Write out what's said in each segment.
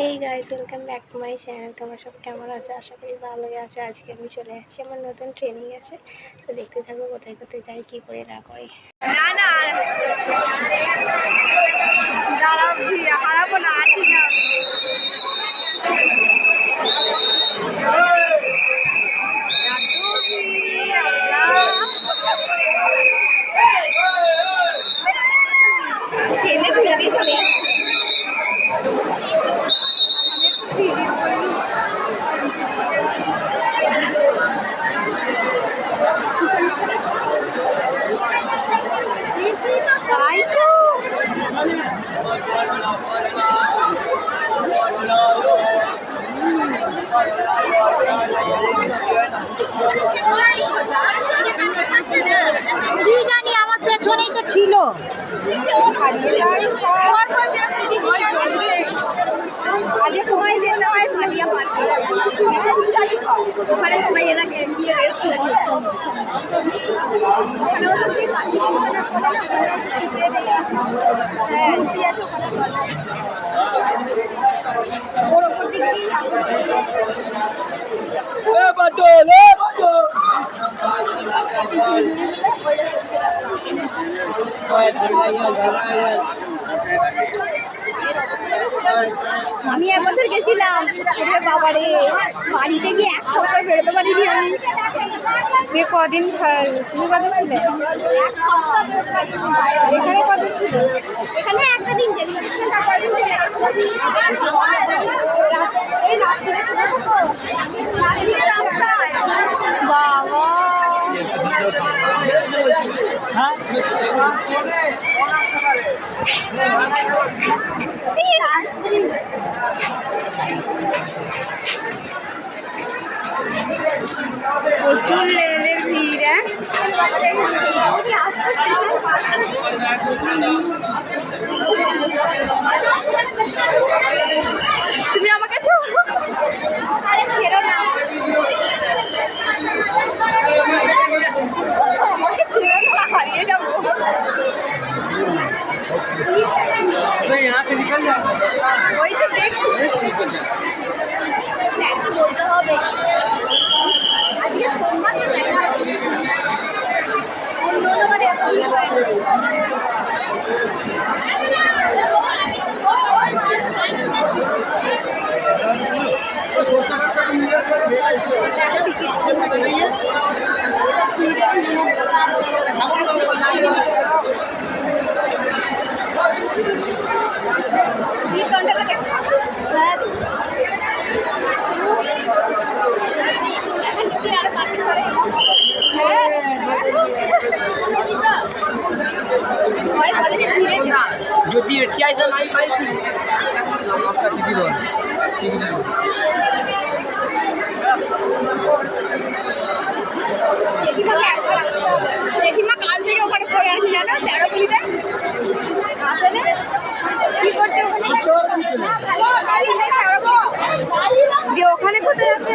Hey guys welcome back to my channel তোমরা সব কেমন আছো? আশা করি ভালোই আছো। আজকে আমি চলে আসছি আমার নতুন ট্রেনিং আছে তো দেখতে থাকব কোথায় কোথায় যাই কী করে না করে। না না হারাবো না আছি না। চলে যাচ্ছে। আমি একটু ভিডিও করি। তাই তো কি জানি আমার ছিল? আগে সময় যেতে হয় পালিয়া মারতে ওখানে সবাই এনাকে গিয়ে রেস্ট করে ওখানে ওদের সেই কাশি বিশ্বনাথ বলে না ওখানে একটা সিক্রেট এই আছে। মূর্তি আছে ওখানে ওর ওপর দিক দিয়ে আমি এক বছর গেছিলাম বাবারে বাড়িতে গিয়ে এক সপ্তাহ বেরোতে পারিনি আমি। তুই কদিন তুমি কদিন ছিলে? এখানে কদিন ছিল? এখানে একটা দিন ডেলিভারি ছিল তারপরে দিন চলে গেছিলাম এই রাত্রিরে তো দেখো তো রাত্রিরে রাস্তায় বাবা প্রচুর লেভেলের ভিড় তুমি আমাকে से निकल जाओ ওই তো দেখছি স্যারকে বলতে হবে আজকে সোমবার তো তাই না অন্য অন্য বারে এত ভিড় হয় না যদি এটি আইসা নাই পাই কাল থেকে ওখানে পড়ে আছে জানো? স্যারোপুলিতে আসলে ওখানে? হ্যাঁ, দিয়ে ওখানে কোথায় আছে?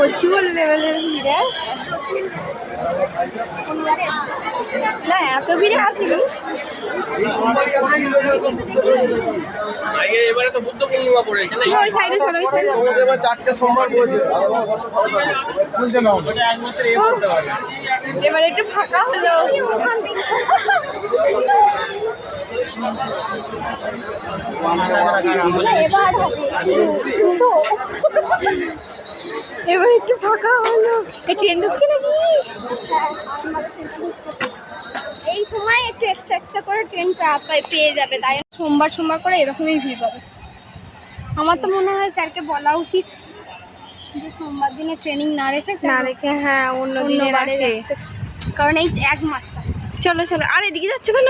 প্রচুর লেভেলের ভিড় হ্যাঁ? না এত ভিড়ে আসিনি। ওই সাইডে চলো ওই সাইডে এবার একটু ফাঁকা হলো। এবার হবে। এবার একটু ফাঁকা হলো। ট্রেন ঢুকছে নাকি? এই সময় একটু এক্সট্রা এক্সট্রা করে ট্রেন পেয়ে যাবে তাই সোমবার সোমবার করে এরকমই ভিড় পাবে। আমার তো মনে হয় স্যারকে বলা উচিত যে সোমবার দিনে ট্রেনিং না রেখে না রেখে হ্যাঁ অন্য দিনে রাখে। কারণ এই এক মাসটা। চলো চলো। আর এদিকে যাচ্ছ কেন?